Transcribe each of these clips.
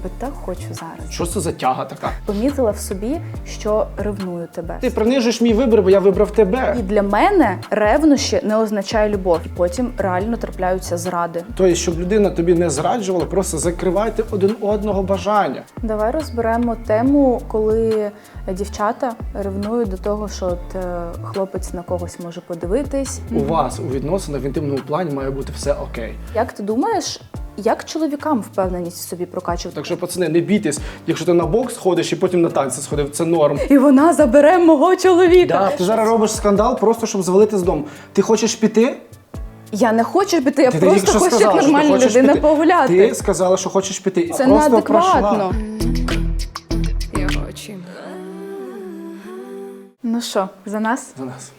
тебе так хочу зараз. Що це за тяга така? Помітила в собі, що ревную тебе. Ти принижуєш мій вибір, бо я вибрав тебе. І для мене ревнощі не означає любов. І потім реально трапляються зради. Тобто, щоб людина тобі не зраджувала, просто закривайте один одного бажання. Давай розберемо тему, коли дівчата ревнують до того, що от е, хлопець на когось може подивитись. У вас у відносинах в інтимному плані має бути все окей. Як ти думаєш, як чоловікам впевненість в собі прокачувати? Так що, пацани, не бійтесь, якщо ти на бокс ходиш і потім на танці сходив, це норм. І вона забере мого чоловіка. Да, ти зараз робиш скандал просто щоб звалити з дому. Ти хочеш піти? Я не хочу піти, я Ти просто що хочу сказала, як що ти нормальна хочеш людина піти. погуляти. Ти сказала, що хочеш піти. Це Просто неадекватно. пройшла. Його очима. Ну що, за нас? За нас.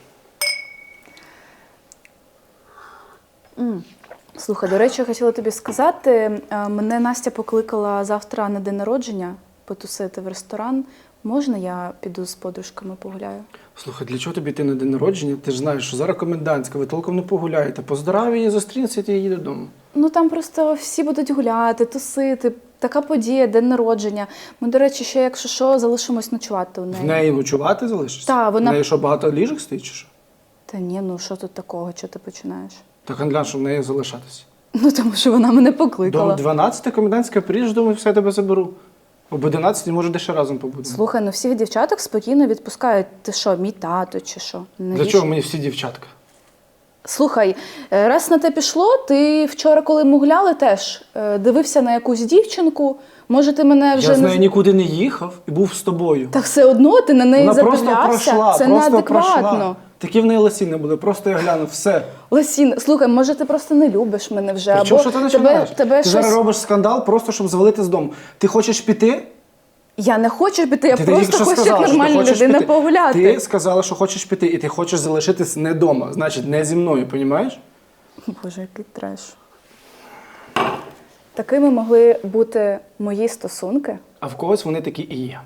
Слухай, до речі, я хотіла тобі сказати, е, мене Настя покликала завтра на день народження потусити в ресторан. Можна я піду з подружками погуляю? Слухай, для чого тобі йти на день народження? Ти ж знаєш, що зараз комендантська, ви толком не погуляєте. Поздоров її, зустрінеться і її додому. Ну там просто всі будуть гуляти, тусити. Така подія, день народження. Ми, до речі, ще, якщо що, залишимось ночувати у неї. В неї ночувати залишишся? Та, вона- В неї що, багато ліжок стоїть чи що? Та ні, ну що тут такого, що ти починаєш? Так, Андля, що в неї залишатися? Ну тому що вона мене До покликала. 12 комендантська приїжджу, думаю, все я тебе заберу. Об 11 може де ще разом побудемо. Слухай, ну всіх дівчаток спокійно відпускають. Ти що, мій тато чи що? Для Навіщо? чого мені всі дівчатка? Слухай, е, раз на те пішло, ти вчора, коли ми гуляли, теж е, дивився на якусь дівчинку. Може, ти мене вже я з не нікуди не їхав і був з тобою. та все одно ти на неї Вона просто пройшла, Це просто неадекватно. пройшла. Такі в неї ласіни були, просто я глянув, все. Лесін, слухай, може, ти просто не любиш мене вже, При чому, або що ти тебе, починаєш? тебе ти щось... зараз робиш скандал просто, щоб звалити з дому. Ти хочеш піти? Я не хочу піти, я ти просто хочу сказала, як нормальна людина піти. погуляти. Ти сказала, що хочеш піти, і ти хочеш залишитись не вдома, значить, не зі мною, розумієш? Боже, який треш. Такими могли бути мої стосунки. А в когось вони такі і є.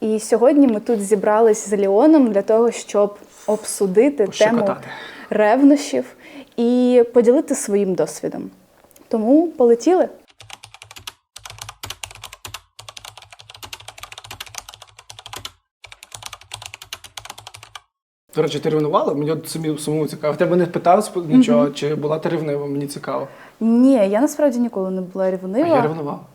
І сьогодні ми тут зібрались з Ліоном для того, щоб обсудити тему ревнощів і поділити своїм досвідом. Тому полетіли. До речі, ти ревнувала? Мені от самі самому цікаво. Тебе не питав нічого, чи була ти ревнива? Мені цікаво. Ні, я насправді ніколи не була А я ревнував.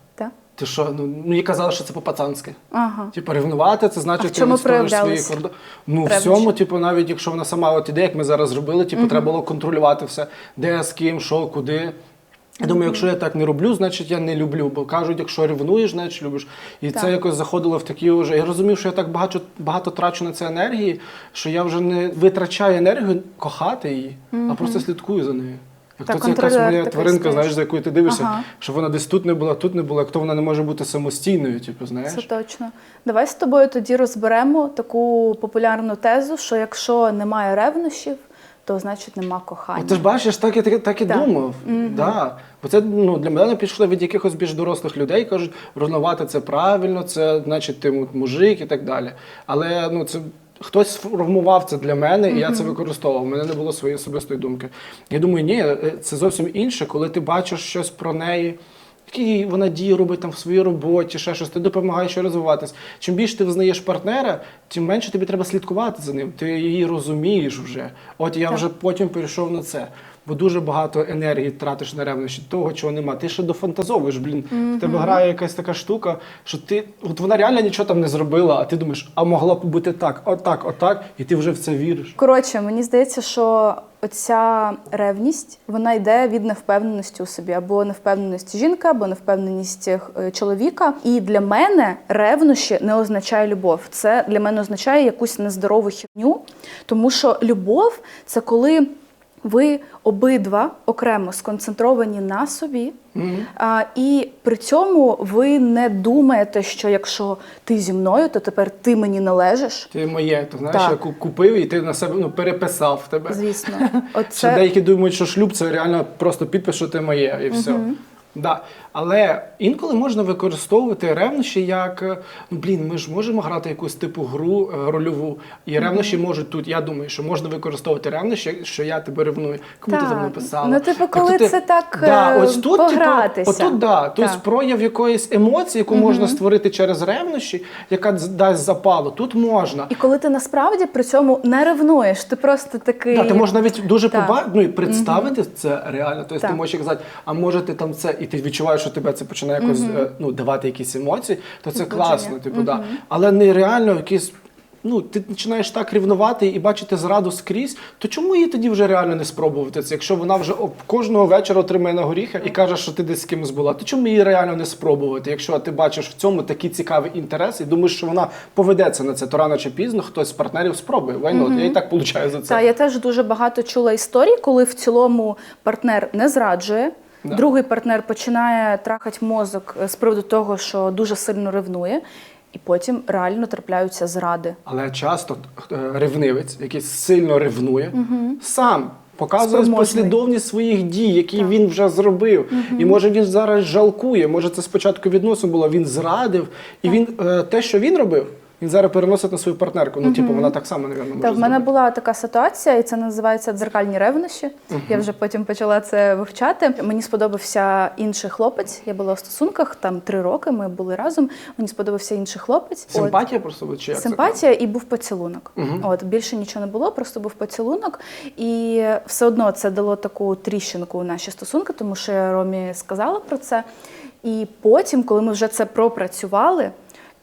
Ти що? Ну мені казали, що це по-пацанськи. Ага. Типу, ревнувати це значить, в ти відстоюєш свої кордони. Ну, ревнощі? всьому, типу, навіть якщо вона сама от іде, як ми зараз зробили, типу, треба було контролювати все, де, з ким, що, куди. Я думаю, якщо я так не роблю, значить я не люблю. Бо кажуть, якщо ревнуєш, значить любиш. І Так. це якось заходило в такі вже. Я розумів, що я так багато, багато трачу на це енергії, що я вже не витрачаю енергію кохати її, а просто слідкую за нею. Так, то це якась моя тваринка, знаєш, за якою ти дивишся, Ага. що вона десь тут не була, тут не була, як то вона не може бути самостійною, типу, знаєш. Це точно. Давай з тобою тоді розберемо таку популярну тезу, що якщо немає ревнощів, то значить нема кохання. Ти ж бачиш, так і так, так і Так. думав. Да. Бо це ну, для мене пішло від якихось більш дорослих людей, кажуть, ревнувати це правильно, це значить ти мужик і так далі. Але ну це. Хтось сформував це для мене, і я це використовував. У мене не було своєї особистої думки. Я думаю, ні, е, це зовсім інше, коли ти бачиш щось про неї, які вона дії робить там в своїй роботі, ще щось, ти допомагаєш розвиватися. розвиватись. Чим більше ти визнаєш партнера, тим менше тобі треба слідкувати за ним. Ти її розумієш вже. От я вже потім перейшов на це. Бо дуже багато енергії тратиш на ревнощі, того, чого нема. Ти ще дофантазовуєш, блін. В тебе грає якась така штука, що ти. От вона реально нічого там не зробила, а ти думаєш, а могла б бути так, отак, отак, і ти вже в це віриш. Коротше, мені здається, що оця ревність вона йде від невпевненості у собі, або невпевненості жінки, або невпевненість е, чоловіка. І для мене ревнощі не означає любов. Це для мене означає якусь нездорову херню, тому що любов це коли. Ви обидва окремо сконцентровані на собі, а, і при цьому ви не думаєте, що якщо ти зі мною, то тепер ти мені належиш. Ти моє, то знаєш, Так. я купив і ти на себе ну, переписав тебе. Звісно, Що деякі думають, що шлюб це реально просто підпис, що ти моє, і все. Да. Але інколи можна використовувати ревнощі як е, ну блін, ми ж можемо грати якусь типу гру е, рольову, і ревнощі можуть тут. Я думаю, що можна використовувати ревнощі, що я тебе ревную. Кому ти Так. за мною писала? Ну, типу, Тобто коли ти- це так, да, е, ось тут, погратися. Типу, отут, да, Так. прояв якоїсь емоції, яку можна створити через ревнощі, яка дасть запалу. Тут можна. І коли ти насправді при цьому не ревнуєш, ти просто такий. Да, ти можеш навіть дуже Так. побачити, ну і представити це реально. Тобто ти можеш казати, а може ти там це, і ти відчуваєш, що тебе це починає якось е, ну, давати якісь емоції, то це класно, типу, да. Але нереально якісь. Ну, ти починаєш так рівнувати і бачити зраду скрізь, то чому її тоді вже реально не спробувати це? Якщо вона вже об- кожного вечора отримає на горіхи і каже, що ти десь з кимось була, то чому її реально не спробувати? Якщо ти бачиш в цьому такий цікавий інтерес і думаєш, що вона поведеться на це, то рано чи пізно хтось з партнерів спробує. Why not? Я і так получаю за це. Та я теж дуже багато чула історій, коли в цілому партнер не зраджує. Да. Другий партнер починає трахати мозок е, з приводу того, що дуже сильно ревнує, і потім реально трапляються зради. Але часто е, ревнивець, який сильно ревнує, сам показує Спроможний. послідовність своїх дій, які він вже зробив. І може він зараз жалкує. Може, це спочатку відносин було, він зрадив, і він е, те, що він робив, він зараз переносить на свою партнерку. Ну, типу, вона так само, напевно, може Та в мене зробити. була така ситуація, і це називається дзеркальні ревнощі. Я вже потім почала це вивчати. Мені сподобався інший хлопець. Я була в стосунках там три роки. Ми були разом. Мені сподобався інший хлопець. От. Симпатія просто чи як це Симпатія і був поцілунок. От більше нічого не було, просто був поцілунок. І все одно це дало таку тріщинку у наші стосунки, тому що я Ромі сказала про це. І потім, коли ми вже це пропрацювали,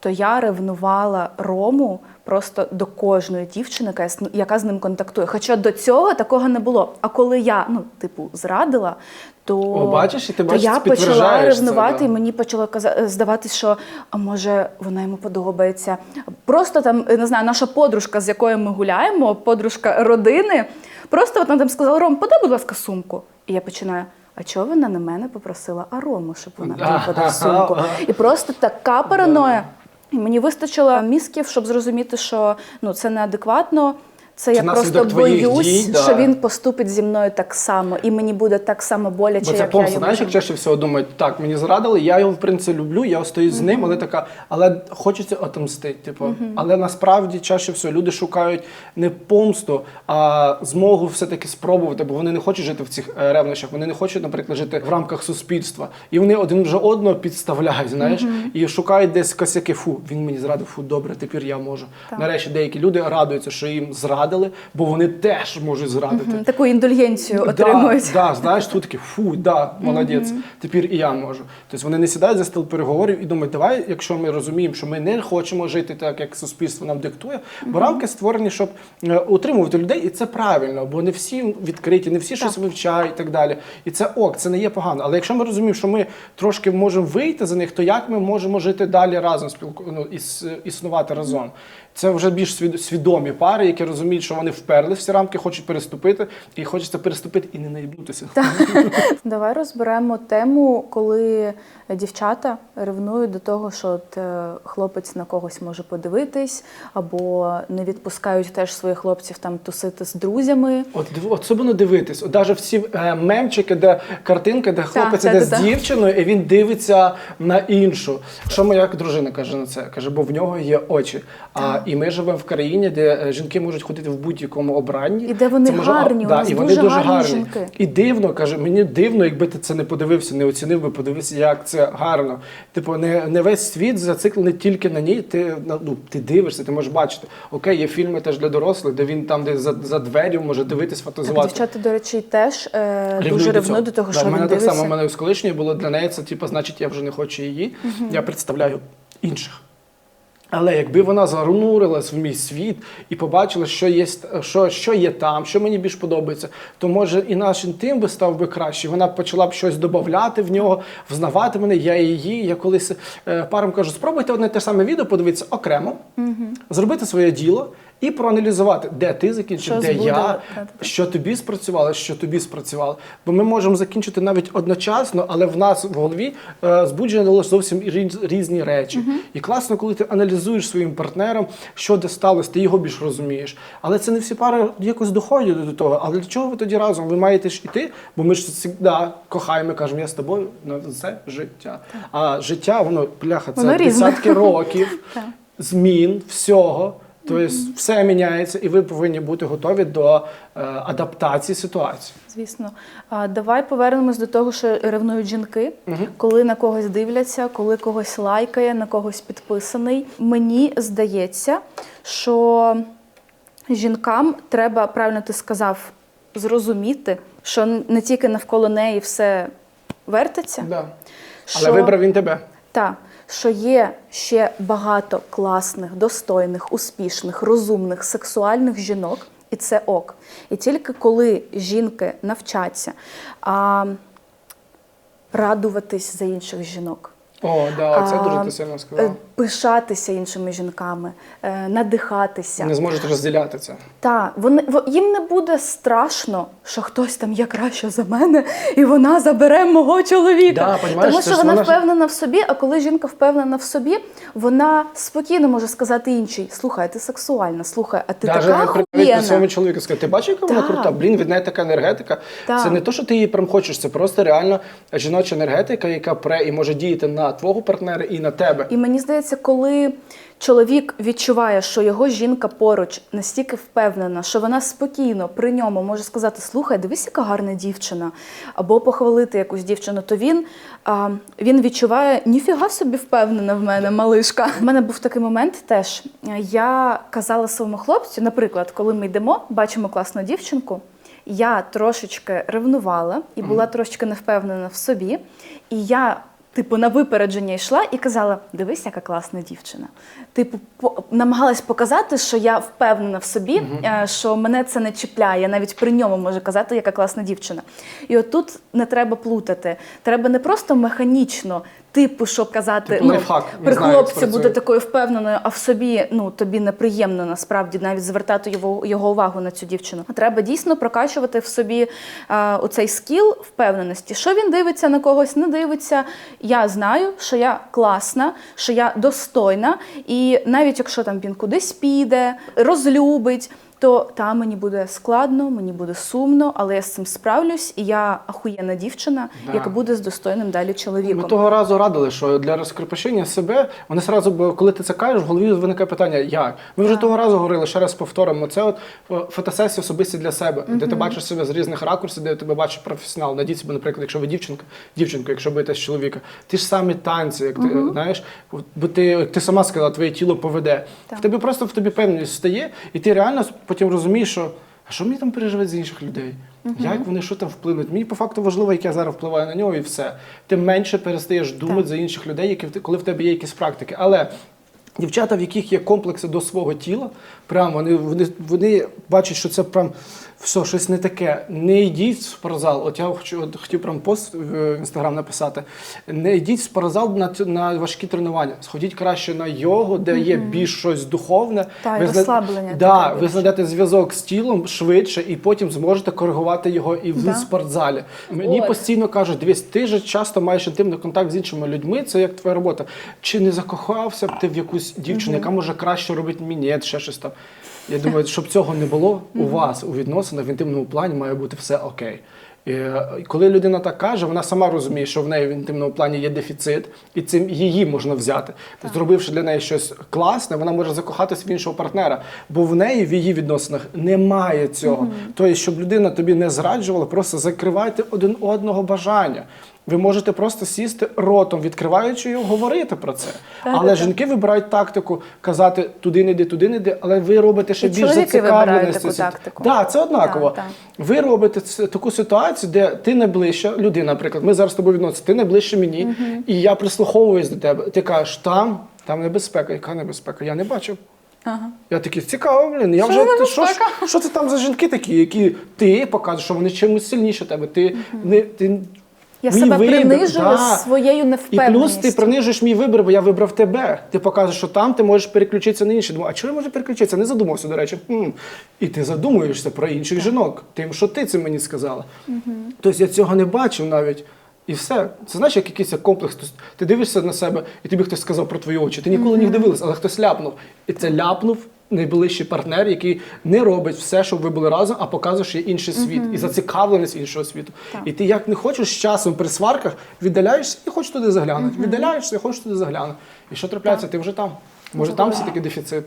то я ревнувала Рому просто до кожної дівчини, яка з- яка з ним контактує. Хоча до цього такого не було. А коли я, ну, типу, зрадила, то, О, бачиш, і ти то бачиш, я почала це, ревнувати, да. і мені почало каза- здаватись, що а може вона йому подобається. Просто там не знаю, наша подружка, з якою ми гуляємо, подружка родини. Просто вона там сказала: Ром, подай, будь ласка, сумку. І я починаю. А чого вона на мене попросила Арому, щоб вона мені подав сумку? І просто така параноя. Мені вистачило мізків, щоб зрозуміти, що ну це неадекватно. Це я просто боюсь, дій, да. що він поступить зі мною так само, і мені буде так само боляче, Бо це як помста, знаєш, як чаще всього думають, так, мені зрадили, я його в принципі люблю, я остаюсь з ним, але така, але хочеться отомстити. Типу. Але насправді чаще всього люди шукають не помсту, а змогу все-таки спробувати, бо вони не хочуть жити в цих е, ревнощах, вони не хочуть, наприклад, жити в рамках суспільства. І вони один вже одного підставляють, знаєш, і шукають десь косяки. Фу, він мені зрадив, фу, добре, тепер я можу. Нарешті деякі люди радуються, що їм зрадили, бо вони теж можуть зрадити. Мгм, Таку індульгенцію отримують. Да, да, знаєш, тут такі, фу, да, молодець, тепер і я можу. Тобто вони не сідають за стіл переговорів і думають, давай, якщо ми розуміємо, що ми не хочемо жити так, як суспільство нам диктує, бо рамки створені, щоб е, утримувати людей, і це правильно, бо не всі відкриті, не всі щось вивчають і так далі. І це ок, це не є погано. Але якщо ми розуміємо, що ми трошки можемо вийти за них, то як ми можемо жити далі разом, спілку... ну, іс... існувати разом? Це вже більш свідомі пари, які розуміють, що вони вперли в ці рамки, хочуть переступити, і хочеться переступити і не наїбнутися. Давай розберемо тему, коли дівчата ревнують до того, що от, е, хлопець на когось може подивитись, або не відпускають теж своїх хлопців там тусити з друзями. От особливо дивитись, от навіть всі е, мемчики, де картинка, де хлопець іде з дівчиною, і він дивиться на іншу. Що моя дружина каже на це? Каже, бо в нього є очі. А і ми живемо в країні, де е, жінки можуть ходити в будь-якому обранні. І де вони Це може- гарні, у нас і вони дуже дуже гарні гарні. жінки. І дивно, каже, мені дивно, якби ти це не подивився, не оцінив би, подивився, як це гарно. Типу, не, не весь світ зациклений тільки на ній. Ти ну, ти дивишся, ти можеш бачити. Окей, є фільми теж для дорослих, де він там, де за, за дверю може дивитись, Так, фантазувати. дівчата, до речі, теж е, дуже до до того, Да, що в мене він так само, в мене з колишньої було для неї це, типу, значить, я вже не хочу її, я представляю інших. Але якби вона занурилась в мій світ і побачила, що є, що, що є там, що мені більш подобається, то може і наш інтим би став би краще. Вона б почала б щось додати в нього, взнавати мене, я її. Я колись е, парам кажу, спробуйте одне те саме відео, подивитися окремо, зробити своє діло і проаналізувати, де ти закінчив, Що де збудило, я, та-та-та. що тобі спрацювало, що тобі спрацювало. Бо ми можемо закінчити навіть одночасно, але в нас в голові е, збуджені зовсім різ- різні речі. І класно, коли ти аналізуєш своїм партнером, що де сталося, ти його більш розумієш. Але це не всі пари якось доходять до того. Але для чого ви тоді разом? Ви маєте ж іти, бо ми ж завжди кохаємо, кажемо, я з тобою на все життя. А життя, воно пляха, це Воно різне. десятки років змін, всього. Тобто все міняється, і ви повинні бути готові до е, адаптації ситуації. Звісно. А, давай повернемось до того, що ревнують жінки, коли на когось дивляться, коли когось лайкає, на когось підписаний. Мені здається, що жінкам треба, правильно ти сказав, зрозуміти, що не тільки навколо неї все вертиться. Да. Але що- вибрав він тебе. та що є ще багато класних, достойних, успішних, розумних, сексуальних жінок, і це ок. І тільки коли жінки навчаться а, радуватись за інших жінок. О, да, це а, дуже ти сильно сказав. Пишатися іншими жінками, е, надихатися. Не зможете розділяти це. Та вони во- їм не буде страшно, що хтось там є краще за мене, і вона забере мого чоловіка. Да, Тому що вона впевнена в собі. А коли жінка впевнена в собі, вона спокійно може сказати іншій: слухай, ти сексуальна, слухай, а ти Даже така навіть при своєму чоловіку сказати, ти бачиш, яка вона Так. крута? Блін, від неї така енергетика. Так. Це не то, що ти її прям хочеш, це просто реально жіноча енергетика, яка пре і може діяти на твого партнера і на тебе. І мені здається, коли чоловік відчуває, що його жінка поруч настільки впевнена, що вона спокійно при ньому може сказати: Слухай, дивись, яка гарна дівчина, або похвалити якусь дівчину, то він, а, він відчуває ніфіга собі впевнена в мене, малишка. У мене був такий момент теж. Я казала своєму хлопцю, наприклад, коли ми йдемо, бачимо класну дівчинку. Я трошечки ревнувала і була трошечки невпевнена в собі. І я типу, на випередження йшла і казала: дивись, яка класна дівчина. Типу, по- намагалась показати, що я впевнена в собі, е, що мене це не чіпляє. Я навіть при ньому можу казати, яка класна дівчина. І отут не треба плутати. Треба не просто механічно. Типу, щоб казати, Типу ну, лайфхак. При хлопці бути такою впевненою, а в собі ну тобі неприємно насправді навіть звертати його, його увагу на цю дівчину. Треба дійсно прокачувати в собі е, оцей скіл впевненості. Що він дивиться на когось, не дивиться. Я знаю, що я класна, що я достойна, і навіть якщо там він кудись піде, розлюбить. То та мені буде складно, мені буде сумно, але я з цим справлюсь, і я ахуєнна дівчина, Да. яка буде з достойним далі чоловіком. Ми того разу радили, що для розкрепощення себе вони сразу, коли ти це кажеш, в голові виникає питання, як? Ми вже того разу говорили, ще раз повторимо. Це от фотосесія особисті для себе, де ти бачиш себе з різних ракурсів, де тебе бачить професіонал. Найдіть себе, наприклад, якщо ви дівчинка, дівчинку, якщо боїтесь чоловіка, ті ж самі танці, як ти знаєш, бо ти, як ти сама сказала, твоє тіло поведе. Так. В тебе просто в тобі певність стає, і ти реально потім розумієш, що. А що мені там переживати з інших людей? Як вони що там вплинуть? Мені по факту важливо, як я зараз впливаю на нього, і все. Ти менше перестаєш думати за інших людей, які коли в тебе є якісь практики. Але дівчата, в яких є комплекси до свого тіла, прямо вони, вони, вони бачать, що це прям все, щось не таке. Не йдіть в спортзал. От я хочу, от хотів прям пост в інстаграм написати. Не йдіть в спортзал на, на важкі тренування. Сходіть краще на йогу, де є більш щось духовне. Та, Ви розслаблення Да, ви знайдете зв'язок з тілом швидше, і потім зможете коригувати його і в Да. спортзалі. Мені От. постійно кажуть, дивись, ти ж часто маєш інтимний контакт з іншими людьми. Це як твоя робота. Чи не закохався б ти в якусь дівчину, яка може краще робити мінет, ще щось там. Я думаю, щоб цього не було у вас у відносинах в інтимному плані має бути все окей. І, е, коли людина так каже, вона сама розуміє, що в неї в інтимному плані є дефіцит, і цим її можна взяти. Зробивши для неї щось класне, вона може закохатись в іншого партнера, бо в неї в її відносинах немає цього. Тобто, щоб людина тобі не зраджувала, просто закривайте один одного бажання. Ви можете просто сісти ротом, відкриваючи його, говорити про це. Але жінки вибирають тактику казати туди не йди, туди не йди, але ви робите ще І більш чоловіки вибирають зацікавленості. таку Це- тактику. Да, це однаково. Так, Ви робите ц- таку ситуацію, де ти найближча людина, наприклад, ми зараз з тобою відносимося, ти найближче мені, і я прислуховуюсь до тебе. Ти кажеш, там, там небезпека. Яка небезпека? Я не бачив. Ага. Я такий цікаво, блін. Я Що вже за ти- що, ж- що це там за жінки такі, які ти показуєш, що вони чимось сильніші тебе. Ти не ти Я Мій себе вибір, принижую да. своєю І плюс ти принижуєш мій вибір, бо я вибрав тебе. Ти показуєш, що там ти можеш переключитися на інше. Думаю, а чого я можу переключитися? Не задумався, до речі. М. І ти задумуєшся про інших жінок, тим, що ти це мені сказала. Тобто я цього не бачив навіть. І все. Це знаєш, як якийсь комплекс. Тобто Ти дивишся на себе, і тобі хтось сказав про твої очі. Ти ніколи не дивилась, але хтось ляпнув. І це ляпнув найближчий партнер, який не робить все, щоб ви були разом, а показує, що є інший світ і зацікавленість іншого світу. І ти як не хочеш з часом при сварках віддаляєшся і хочеш туди заглянути. Віддаляєшся і хочеш туди заглянути. І що трапляється? Ти вже там. Може, там все таки дефіцит.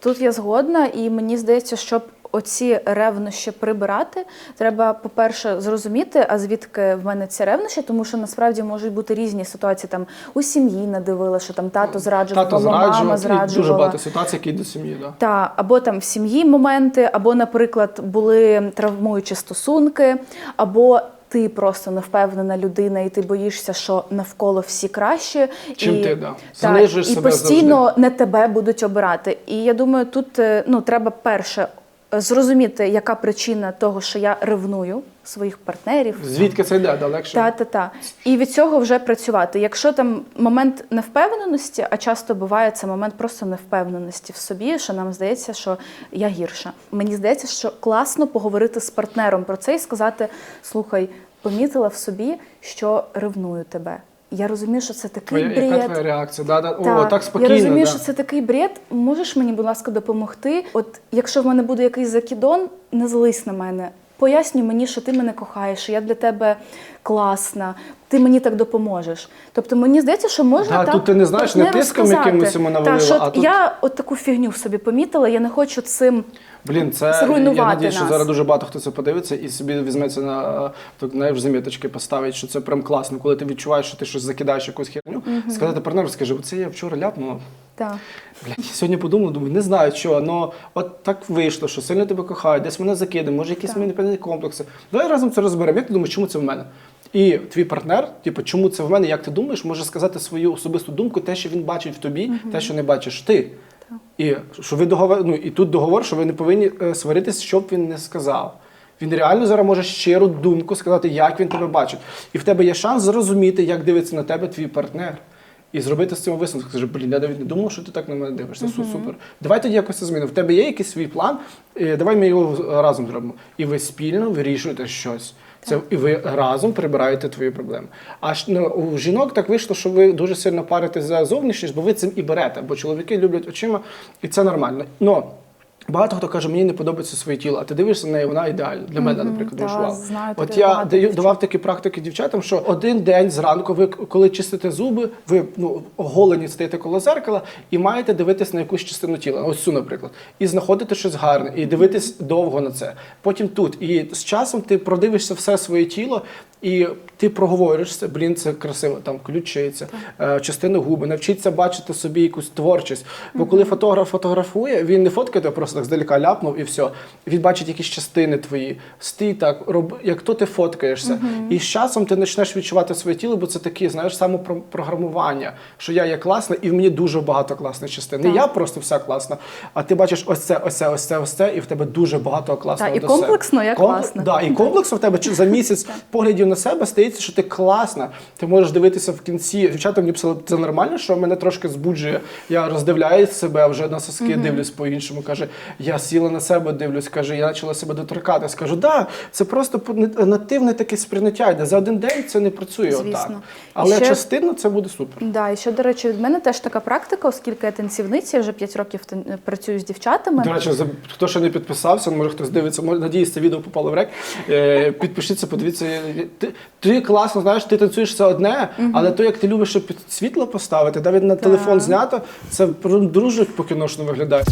Тут я згодна, і мені здається, щоб оці ревнощі прибирати, треба, по-перше, зрозуміти, а звідки в мене ці ревнощі, тому що насправді можуть бути різні ситуації. Там у сім'ї надивила, що там тато зраджував, Тато мама зраджував, зраджувала. дуже багато ситуацій, які до сім'ї. Да. Та або там в сім'ї моменти, або, наприклад, були травмуючі стосунки, або ти просто невпевнена людина, і ти боїшся, що навколо всі кращі, Чим і, ти, да. та, і себе постійно не тебе будуть обирати. І я думаю, тут е, ну треба перше зрозуміти, яка причина того, що я ревную своїх партнерів. Звідки це йде? Да, легше? Та, та, та. І від цього вже працювати. Якщо там момент невпевненості, а часто буває це момент просто невпевненості в собі, що нам здається, що я гірша. Мені здається, що класно поговорити з партнером про це і сказати: слухай, помітила в собі, що ревную тебе. Я розумію, що це такий Твоя, яка бред. твоя реакція? Да, да. О, Так, так спокійно. Я розумію, да. що це такий бред. Можеш мені, будь ласка, допомогти? От якщо в мене буде якийсь закидон, не злись на мене. Пояснюй мені, що ти мене кохаєш, що я для тебе класна, ти мені так допоможеш. Тобто мені здається, що можна Да, так тут ти не знаєш, не тиском якимось йому навалила, Та, що а тут- я от таку фігню в собі помітила, я не хочу цим. Блін, це я надію, що нас. зараз дуже багато хто це подивиться і собі візьметься на так, знаєш, заміточки поставить, що це прям класно, коли ти відчуваєш, що ти щось закидаєш якусь херню, сказати партнеру, скажи, оце я вчора ляпнула. Та. Блядь, сьогодні подумав, думаю, не знаю що, але от так вийшло, що сильно тебе кохають, десь мене закидають, може якісь мені певні комплекси. Давай разом це розберемо. Як ти думаєш, чому це в мене? І твій партнер, типу, чому це в мене, як ти думаєш, може сказати свою особисту думку, те, що він бачить в тобі, те, що не бачиш ти. І що ви договор, ну і тут договор, що ви не повинні е, сваритись, що б він не сказав. Він реально зараз може щиру думку сказати, як він тебе бачить. І в тебе є шанс зрозуміти, як дивиться на тебе твій партнер. І зробити з цим висновок. Скажи, блін, я навіть не думав, що ти так на мене дивишся. Су- Супер. Давай тоді якось це змінимо. В тебе є якийсь свій план, е, давай ми його разом зробимо. І ви спільно вирішуєте щось. Це і ви разом прибираєте твої проблеми. А ну, у жінок так вийшло, що ви дуже сильно паритесь за зовнішність, бо ви цим і берете. Бо чоловіки люблять очима, і це нормально. Но багато хто каже, мені не подобається своє тіло, а ти дивишся на неї, вона ідеальна. Для мене, наприклад, да, дуже вау. знаю От я даю, давав такі практики дівчатам, що один день зранку, ви коли чистите зуби, ви ну, оголені стоїте коло зеркала і маєте дивитись на якусь частину тіла, ось цю, наприклад, і знаходити щось гарне, і дивитись довго на це. Потім тут. І з часом ти продивишся все своє тіло. І ти проговоришся, блін, це красиво, там ключиця, е, частина губи, навчиться бачити собі якусь творчість. Бо коли фотограф фотографує, він не фоткає тебе просто так здалека ляпнув і все. Він бачить якісь частини твої. Стій так, роб, як то ти фоткаєшся. І з часом ти почнеш відчувати своє тіло, бо це таке, знаєш, самопрограмування, що я є класна, і в мені дуже багато класних частин. Не я просто вся класна, а ти бачиш ось це, ось це, ось це, ось це, і в тебе дуже багато класного. Так, і до себе. комплексно я Комплекс- класна. Да, і комплексно в тебе за місяць поглядів на себе стається, що ти класна. Ти можеш дивитися в кінці. Дівчата мені писали, це нормально, що мене трошки збуджує. Я роздивляюсь себе, вже на соски дивлюсь по-іншому. Каже, я сіла на себе, дивлюсь, каже, я почала себе доторкати. Скажу, да, це просто нативне таке сприйняття йде. За один день це не працює Звісно. отак. Але ще- частинно це буде супер. Да, і ще, до речі, від мене теж така практика, оскільки я танцівниця, я вже 5 років працюю з дівчатами. До речі, хто ще не підписався, може хтось дивиться, може, надіюсь, це відео попало в рек. Е, підпишіться, подивіться. Ти, ти класно знаєш, ти танцюєш це одне, але то, як ти любиш, щоб під світло поставити, навіть на телефон знято, це дуже по-кіношно виглядає.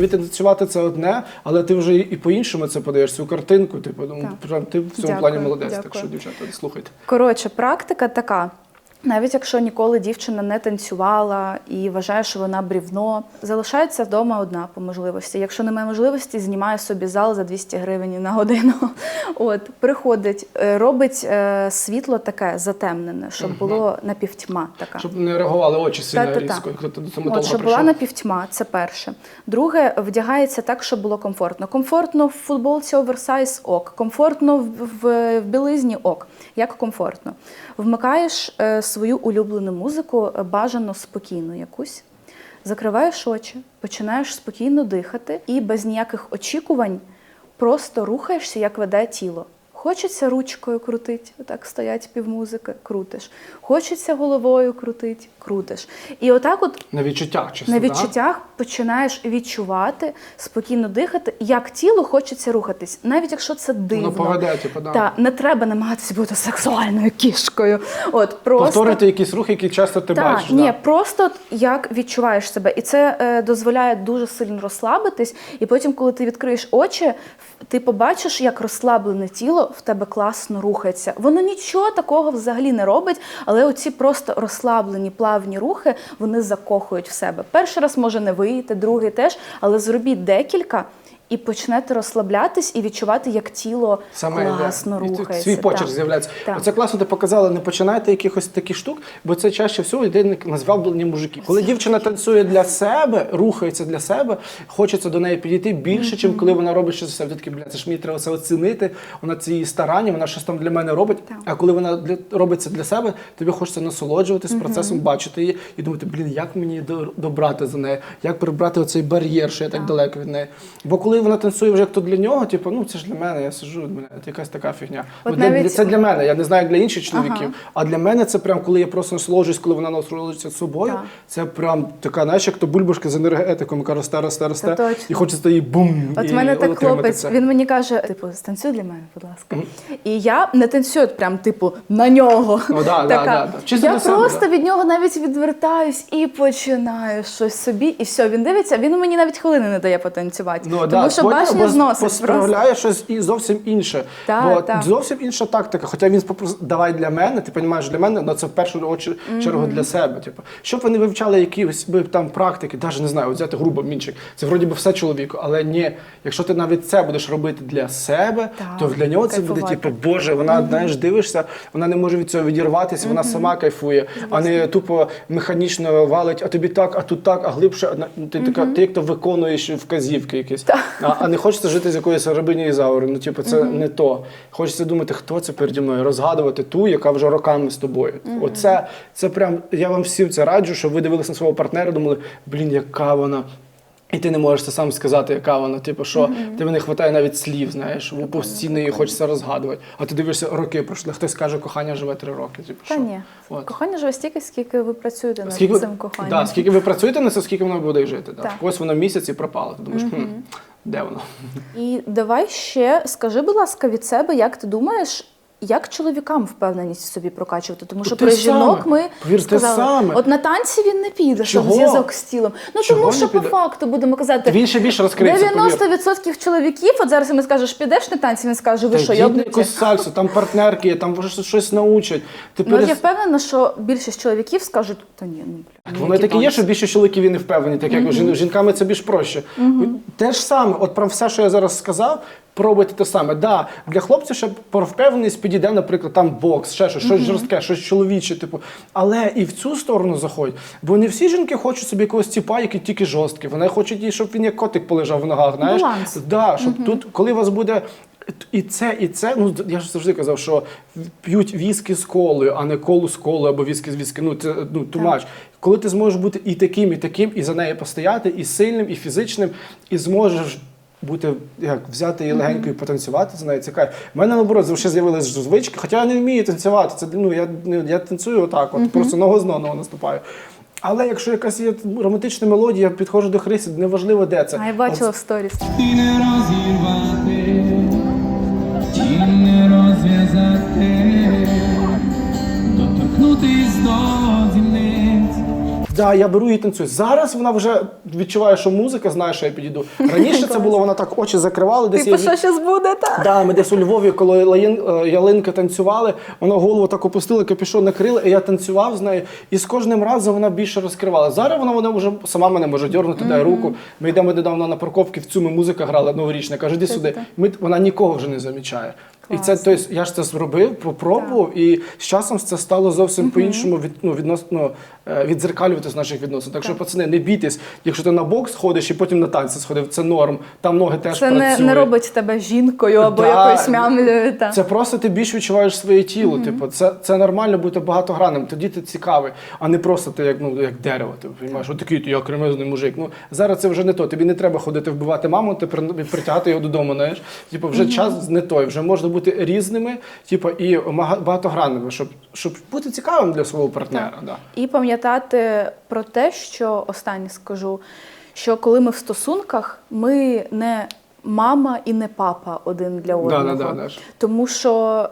Вміти танцювати це одне, але ти вже і по-іншому це подаєш цю картинку. Типу, ну, прям ти в цьому Дякую, плані молодець. Так що, дівчата, слухайте. Коротше, практика така. Навіть якщо ніколи дівчина не танцювала і вважає, що вона брівно, залишається вдома одна по можливості. Якщо немає можливості, знімає собі зал за 200 гривень на годину. От приходить, е, робить е, світло таке затемнене, щоб було напівтьма така. Щоб не реагували очі сильно Та-та-та. різко, якщо ти до От, щоб була напівтьма, це перше. Друге, вдягається так, щоб було комфортно. Комфортно в футболці оверсайз ок, комфортно в, в, в білизні ок. Як комфортно. Вмикаєш е, свою улюблену музику, е, бажано спокійну якусь. Закриваєш очі, починаєш спокійно дихати і без ніяких очікувань просто рухаєшся, як веде тіло. Хочеться ручкою крутить, так стоять півмузики, крутиш. Хочеться головою крутить, крутиш. І отак, от На відчуттях, чесно. на да? починаєш відчувати, спокійно дихати, як тілу хочеться рухатись, навіть якщо це дивно. Воно поведе, типу, да. Та не треба намагатися бути сексуальною кішкою. От просто Повторити якісь рухи, які часто ти так, бачиш. ні, да. просто от як відчуваєш себе, і це е, дозволяє дуже сильно розслабитись. І потім, коли ти відкриєш очі, ти побачиш, як розслаблене тіло в тебе класно рухається. Воно нічого такого взагалі не робить, але оці просто розслаблені плавні рухи вони закохують в себе. Перший раз може не вийти, другий теж, але зробіть декілька. І почнете розслаблятись і відчувати, як тіло Саме класно. І рухається. Свій почерк з'являється. Оце класно, ти показала, не починайте якихось таких штук, бо це чаще всього йде на зваблення мужиків. Коли дівчина танцює для себе, рухається для себе, хочеться до неї підійти більше, ніж коли вона робить щось за себе. Такий, бля, це ж мені треба це оцінити. Вона ці її старання, вона щось там для мене робить. Так. А коли вона для, робить це для себе, тобі хочеться насолоджуватись процесом, бачити її і думати, блін, як мені до- добрати за нею, як прибрати оцей бар'єр, що я так Так. далеко від неї. Бо коли вона танцює вже як то для нього, типу, ну це ж для мене, я сиджу, мене це якась така фігня. От для, навіть- це для мене. Я не знаю як для інших чоловіків. Ага. А для мене це прям коли я просто насолоджуюсь, коли вона насолоджується собою. Так. Це прям така, знаєш, як то бульбашка з енергетиком, яка росте, росте, росте. І хочеться її бум. От і мене так хлопець, це. він мені каже: типу, станцюй для мене, будь ласка. І я не танцюю прям, типу, на нього. Ну, да, да, да, да. Я себе, просто да. від нього навіть відвертаюсь і починаю щось собі, і все, він дивиться, він мені навіть хвилини не дає потанцювати. Ну, тому да, що башня зносить просто. Щось і зовсім інше. Так, Бо так. зовсім інша тактика. Хоча він попросив, давай для мене, ти розумієш, для мене, але це в першу чергу для себе. Типу. Щоб вони вивчали якісь би там практики, навіть не знаю, взяти грубо мінчик. Це вроді би все чоловіку, але ні, якщо ти навіть це будеш робити для себе, Так, то для нього це буде типу, Боже, вона знаєш, дивишся, вона не може від цього відірватися, вона сама кайфує, а не тупо механічно валить, а тобі так, а тут так, а глибше. ну, Ти така, ти як то виконуєш вказівки якісь. А, а не хочеться жити з якоюсь рабинею Ізаури. Ну, типу, це не то. Хочеться думати, хто це переді мною, розгадувати ту, яка вже роками з тобою. Оце це прям. Я вам всім це раджу, щоб ви дивилися на свого партнера, думали, блін, яка вона. І ти не можеш це сам сказати, яка вона. Типу, що тебе не вистачає навіть слів, знаєш, бо постійно її хочеться розгадувати. А ти дивишся, роки пройшли. Хтось каже, кохання живе три роки. Типу, Та що? ні. От. Кохання живе стільки, скільки ви працюєте над Скільки, цим коханням. да, скільки ви працюєте на це, скільки воно буде жити. Да. Так. Ось воно місяць і пропало. Ти думаєш, хм, де воно? І давай ще скажи, будь ласка, від себе, як ти думаєш, як чоловікам впевненість в собі прокачувати? Тому що Те про саме. жінок ми Повір, сказали, саме. от на танці він не піде, Чого? зв'язок з тілом. Ну Чого тому що по факту будемо казати. Він ще більше розкриється. 90% чоловіків, от зараз йому скажеш, підеш на танці, він скаже, ви Та що, йобнуті? якусь сальсу, там партнерки, там щось, щось научать. Ти Ну, перес- я впевнена, що більшість чоловіків скажуть, та ні, ну бля, Воно які так є, що більше чоловіків і не впевнені, так як жін- жінками це більш проще. Те ж саме, от про все, що я зараз сказав, пробуйте те саме. Да, для хлопців ще про впевненість підійде, наприклад, там бокс, ще щось, щось жорстке, щось чоловіче, типу. Але і в цю сторону заходь. Бо не всі жінки хочуть собі якогось тіпа, який тільки жорсткий. Вони хочуть, щоб він як котик полежав в ногах. Знаєш? Баланс. Да, щоб тут, коли у вас буде. І це, і це, ну я ж завжди казав, що п'ють віскі з колою, а не колу з колою або віскі з віскі. Ну це ну тумач. Коли ти зможеш бути і таким, і таким, і за нею постояти, і сильним, і фізичним, і зможеш. Бути як взяти її легенько і потанцювати за нею. Це кайф. У мене наоборот завжди з'явилися звички, хоча я не вмію танцювати. Це ну я ну, я танцюю отак, от просто ногу з ногу наступаю. Але якщо якась є романтична мелодія, я підходжу до Христі, неважливо де це. А я бачила в сторіс. Ті не розірвати, ті не розв'язати, доторкнутись до. Да, я беру і танцюю. Зараз вона вже відчуває, що музика, знає, що я підійду. Раніше це було, вона так очі закривала, десь Типу, що зараз буде, так? Да, ми десь у Львові, коли лаїн, е, ялинки танцювали, вона голову так опустила, капюшон накрила, і я танцював з нею. І з кожним разом вона більше розкривала. Зараз вона, вона вже сама мене може дьорнути, дай руку. Ми йдемо недавно на парковки, в цю ми музика грала новорічна. Каже, іди сюди. Ми, вона нікого вже не замічає. І це тобто, я ж це зробив, попробував, і з часом це стало зовсім по-іншому від, ну, відносно е, відзеркалювати з наших відносин. Так що, пацани, не бійтесь, якщо ти на бокс ходиш і потім на танці сходив, це норм. Там ноги теж Це не, працюють. не робить тебе жінкою або Да. якоюсь мямлею. Та. Це просто ти більш відчуваєш своє тіло. Типу, це, це нормально бути багатогранним. Тоді ти цікавий, а не просто ти як ну як дерево. Ти розумієш, отакий ти я кремезний мужик. Ну зараз це вже не то. Тобі не треба ходити вбивати маму, ти притягати його додому. Знаєш, типу, вже час не той. Вже можна бути різними, типу, і багатогранними, щоб, щоб бути цікавим для свого партнера. Да. І пам'ятати про те, що останнє скажу, що коли ми в стосунках, ми не мама і не папа один для одного. да, да, да. Тому що,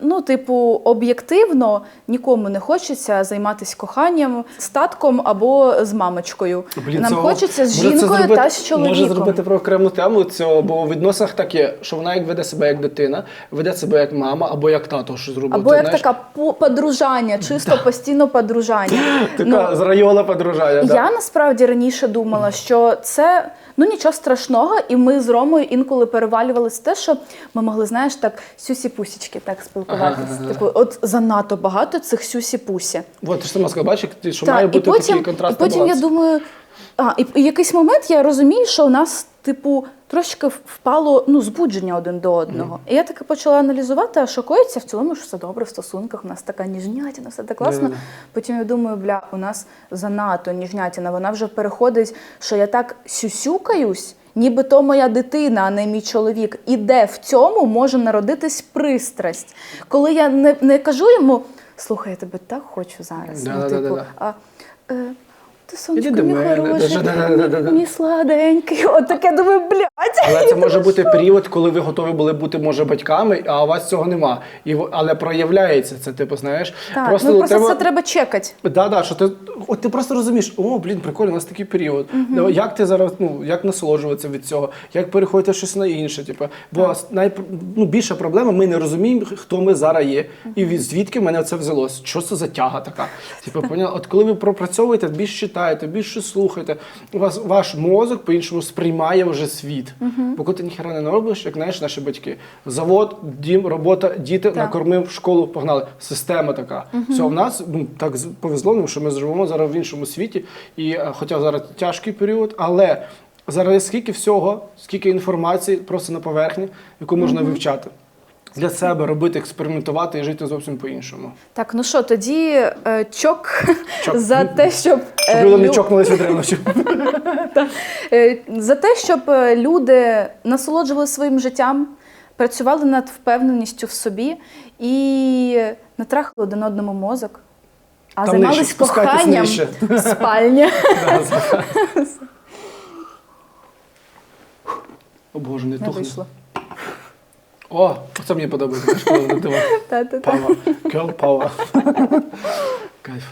ну, типу, об'єктивно нікому не хочеться займатися коханням з татком або з мамочкою. Нам цього- хочеться з може це жінкою зробити- та з чоловіком. Може зробити про окрему тему цього, бо у відносинах таке, що вона як веде себе як дитина, веде себе як мама або як тато, що зробити. Або як знаєш? така по- подружання, чисто постійно подружання. Така з райола подружання. Да. Я насправді раніше думала, що це ну нічого страшного, і ми з Ромою інколи перевалювалися те, що ми могли, знаєш, так сюсі-пусічки так спілкуватися. Ага. Типу, от занадто багато цих сюсі-пусі. От ти ж сама сказала, бачиш, ти- що має і бути потім, такий і контрастний потім я думаю, а, і, і якийсь момент я розумію, що у нас, типу, трошки впало ну, збудження один до одного. І я таки почала аналізувати, а що коїться в цілому ж все добре в стосунках, у нас така ніжнятіна, все так класно. Да-да-да. Потім я думаю, бля, у нас занадто ніжнятіна, вона вже переходить, що я так сюсюкаюсь. Ніби то моя дитина, а не мій чоловік. І де в цьому може народитись пристрасть. Коли я не, не кажу йому, слухай, я тебе так хочу зараз. ну, типу, Да-да-да-да-да. а, е, ти сонечко, мій хороший, мій сладенький. От таке думаю, блядь. Але це може бути період, коли ви готові були бути може батьками, а у вас цього нема. І але проявляється це, типу, знаєш. Так, просто, ну, просто треба- це треба чекати. Да, да, що ти, от ти просто розумієш, о, блін, прикольно, у нас такий період. Ну, Як ти зараз, ну, як насолоджуватися від цього, як переходити щось на інше. Типу. Бо най, ну, більша проблема, ми не розуміємо, хто ми зараз є. І звідки в мене це взялось. Що це за тяга така? Типу, поняла? От коли ви пропрацьовуєте, більш читаєте, більше слухаєте, у вас ваш мозок по-іншому сприймає вже світ. Бо коли ти ніхера не робиш, як знаєш, наші батьки. Завод, дім, робота, діти, накормив, в школу погнали. Система така. Все, в нас ну, так повезло, ну, що ми живемо зараз в іншому світі. І е, хоча зараз тяжкий період, але зараз скільки всього, скільки інформації просто на поверхні, яку можна вивчати. Для себе робити, експериментувати і жити зовсім по-іншому. Так, ну що, тоді е, чок, Чок. за те, щоб, Щоб е, люди не лю- чокнулись від. Е, За те, щоб е, люди насолоджували своїм життям, працювали над впевненістю в собі і не трахали один одному мозок, а Там займались спускайтесь коханням нижче. в спальні. О Боже, не Не тухне. вийшло. О, це мені подобається. знаєш, коли вони дивать. Та-та-та. Power. Girl power. Кайф.